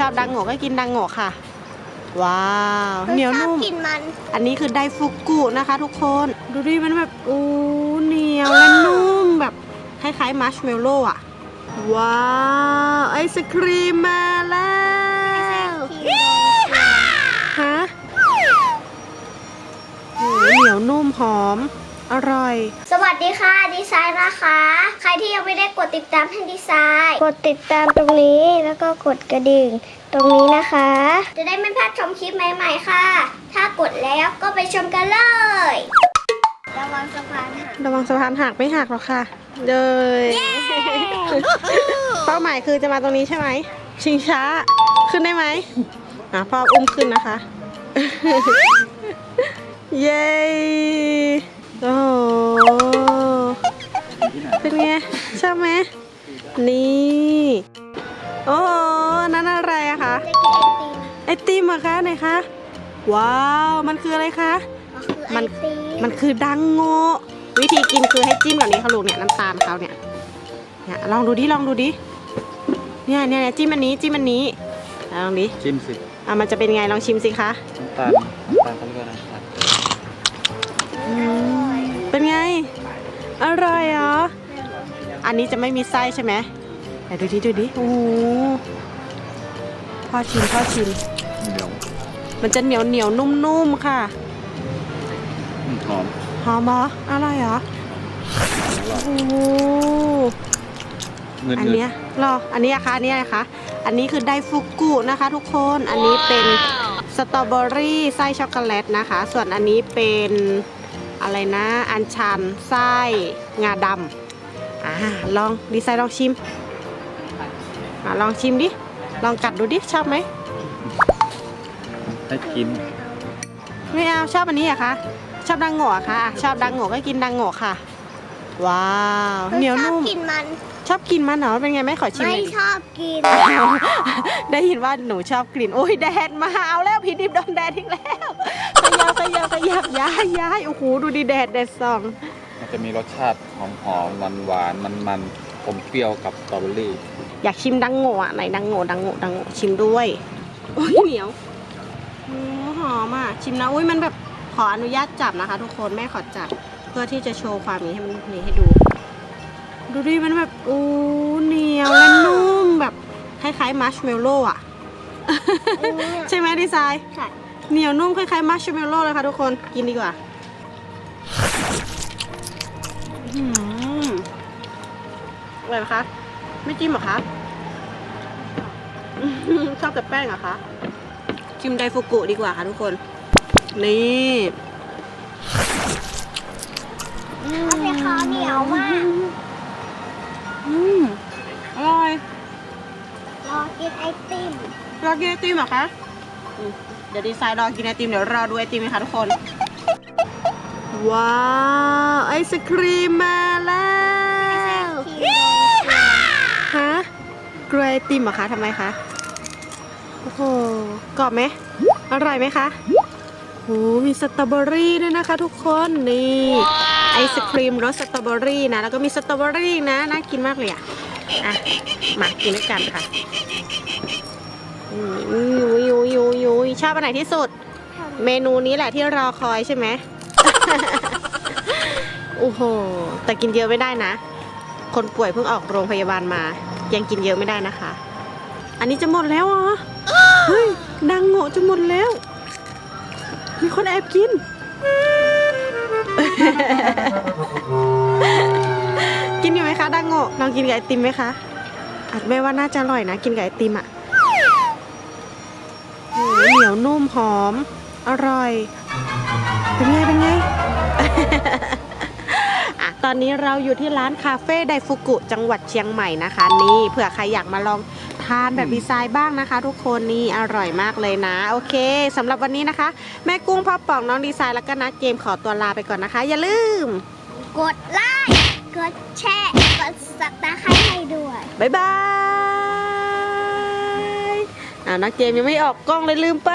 ชอบดังโงะก็กินดังโงะค่ะ ว้าวเหนียวนุ่มชอบกินมัน อันนี้คือไดฟุกุนะคะ ทุกคน ดูดิมันแบบโอ้เหนียวและนุ่มแบบคล้ายๆมัชเมลโล่อะว้าว ไอศครีมมาแล้วฮะโอ้เหนียวนุ่มหอม อร่อย สวัสดีค่ะดีไซน์นะคะ ใครที่ยังไม่ได้กดติดตามให้ดีไซน์ กดติดตามตรงนี้แล้วก็กดกระดิ่ง ตรงนี้นะคะ จะได้ไม่พลาดชมคลิปใหม่ๆค่ะ ถ้ากดแล้วก็ไปชมกันเลย ระวังสะพานหักระวังสะพานหักไม่หักหรอกค่ะเลยเป้าหมายคือจะมาตรงนี้ใช่ไหมชิงช้าขึ้นได้ไหมอะพ่ออุ้มขึ้นนะคะ เย้ โอ้โหเป็นไงชอบไหมนี่ โอ้โหนั่นอะไรอะคะจะกินไอติมไอติมเหรอคะไหนคะว้าวมันคืออะไรคะก็คือไอมันติมมันคือดังโงะวิธีกินคือให้จิ้มกับนี้ค่ะลูกเนี่ยน้ำตาลเขาเนี่ยเนี่ยลองดูดิลองดูดิเนี่ยเนี่ยเนี่ยจิ้มอันนี้จิ้มอันนี้อะลองดิจิ้มสิอะมันจะเป็นไงลองชิมสิคะน้ำตาลน้ำตาลเขาเรียกว่าอะไรน้ำตาลอืม เป็นไง อร่อยเหรอ อันนี้จะไม่มีไส้ใช่ไหมไหนดูดิดูดิโอ้โหพ่อชิมพ่อชิม เดี๋ยวมันจะเหนียวเหนียวนุ่มๆค่ะ อืมหอมหอมเหรออร่อยเหรออร่อยโอ้โห เงินอันเงินเนี้ยรอ อันนี้นะคะอันนี้นะคะ อันนี้คือไดฟุกุนะคะ ทุกคน อันนี้เป็นสตรอเบอรี่ไส้ช็อกโกแลตนะคะ ส่วนอันนี้เป็น อะไรนะ อัญชันไส้งาดำอ่าลองดีไซน์ลองชิมอ่าลองชิมดิ ลองกัดดูดิ ชอบไหมให้กิน ไม่เอาชอบอันนี้เหรอะคะ ชอบดังโง่อะคะอะชอบดังโง่ก็กินดังโง่ค่ะ ว้าว เหนียวนุ่มชอบกินมัน ชอบกินมันเหรอเป็นไงไหม่ขอชิมหไม่น่อยดิชอบกินได้ยินว่าหนูชอบกลิ่นโอ้ยแดดมาเอาแล้วพี่ดิบโดนแดดอีกแล้วขยับขยับขยับย้ายย้ายโอ้โหดูดิแดดแดดส่อง มันจะมีรสชาติหอมหอมหวานหวานมันมันๆอมเปรี้ยวกับสตรอเบอรี่อยากชิมดังโง่อะไหนดังโง่ดังโง่ดังโง่ชิมด้วยโอ้ยเหนียวโอ้หอมอะชิมนะอุ้ยมันแบบขออนุญาตจับนะคะ ทุกคนแม่ขอจับเพื่อที่จะโชว์ความนี้ให้มันนี่ให้ดู ดูดิมันแบบโอ้เหนียวและนุ่มแบบคล้ายๆมัชเมลโล่อะใช่ไหมดีไซน์ใช่เหนียวนุ่มคล้ายๆมัชเมลโล่เลยค่ะทุกคนกินดีกว่าอื้อหืออร่อยไหมคะ ไม่จิ้มเหรอคะอื้อหือชอบกับแป้งเหรอคะชิมไดฟุกุดีกว่าค่ะทุกคน นี่เอาไปคอเหนียวมาก นไอติมรอกินไอติมเหรอคะอืมเดี๋ยวดีไซน์รอกินไอติมเดี๋ยวรอดูไอติมนะคะทุกคน ว้าวไอศครีมมาแล้วฮะกล้วยไอติมเหรอคะทำไมคะโอ้โหกรอบไหมอร่อยไหมคะโอ้มีสตรอเบอรี่ด้วยนะคะ ทุกคนนี่ไอศครีมรสสตรอเบอรี่นะแล้วก็มีสตรอเบอรี่นะน่ากินมากเลยอะ อะมากินด้วยกันค่ะอืมยุยยุยยุยยุยชอบอันไหนที่สุด เมนูนี้แหละที่รอคอยใช่ไหมโอ้โหแต่กินเยอะไม่ได้นะ คนป่วยเพิ่งออกโรงพยาบาลมา ยังกินเยอะไม่ได้นะคะ อันนี้จะหมดแล้วเหรอเฮ้ยดังโง่จะหมดแล้ว มีคนแอบกิน องกินกับไอติมไหมคะอัดแม่ว่าน่าจะอร่อยนะ กินกับไอติมอะโอ้โหเหนียวนุ่มหอม อร่อย เป็นไง เป็นไงอะตอนนี้เราอยู่ที่ร้านคาเฟ่ไดฟุกุจังหวัดเชียงใหม่นะคะ นี่เผื่อใครอยากมาลองทานแบบดีไซน์บ้างนะคะ ทุกคนนี่อร่อยมากเลยนะ โอเคสำหรับวันนี้นะคะ แม่กุ้งพ่อป่องน้องดีไซน์แล้วก็นักเกมขอตัวลาไปก่อนนะคะ อย่าลืม กดไลค์ กดแชร์กดสับตาไคร้ให้ด้วยบ๊ายบายอ่านักเกมยังไม่ออกกล้องเลยลืมไป